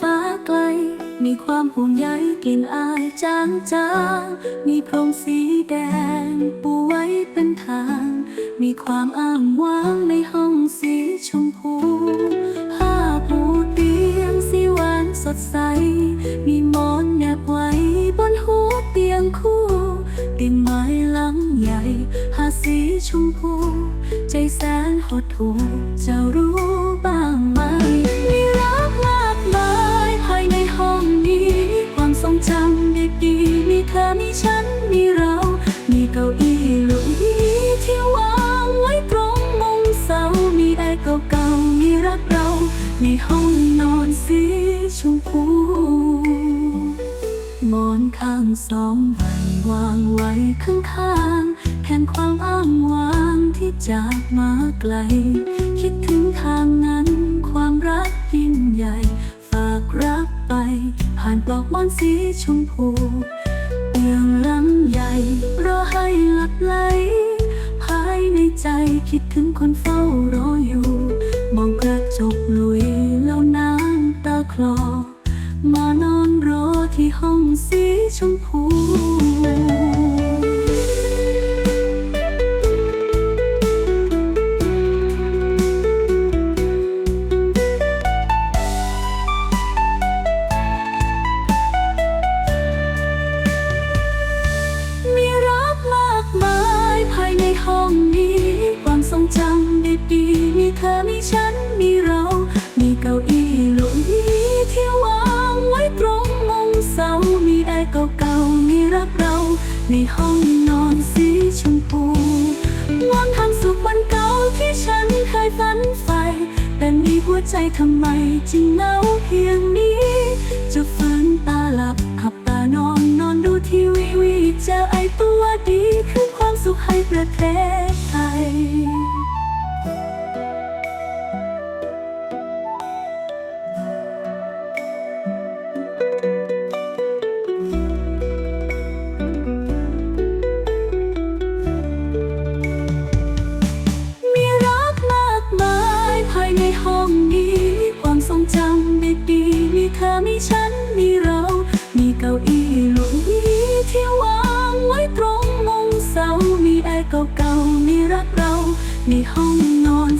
ฟ้าไกล มีความห่วงใยกลิ่นอายจางจางมีพรมสีแดง ปูไว้เป็นทาง มีความอ้างว้างในห้องสีชมพูผ้าปูเตียงสีหวานสดใส มีหมอนแนบไว้บนหัวเตียงคู่เตียงไม้หลังใหญ่หาสีชมพู ใจแสนหดหู่จะรู้บ้างไหม ในห้องนอนสีชมพูหมอนข้างสองใบวางไว้ข้างๆแทนความอ้างว้างที่จากมาไกล คิดถึงทางนั้น ความรักยิ่งใหญ่ ฝากรักไป ผ่านปลอกหมอนสีชมพูเตียงลังใหญ่รอให้หลับไหล ภายในใจคิดถึงคนเฝ้ารออยู่ มองกระจกลุยแล้วน้ำตาคลอ มานอนรอที่ห้องสีชมพู เก่าๆมีรักเรา ในห้องนอนสีชมพูวางทางสุขวันเก่าที่ฉันเคยฝันใฝ่แต่มีหัวใจทำไมจึงเหงาเพียงนี้ จะฝืนตาหลับขับตานอนนอนดูทีวีวีเจอไอตัวดีคือความสุขให้ประเทศ มีเรา มีเก้าอี้หลุยที่วางไว้ตรงมุมเสา มีแอร์เก่าๆมีรักเรา มีห้องนอน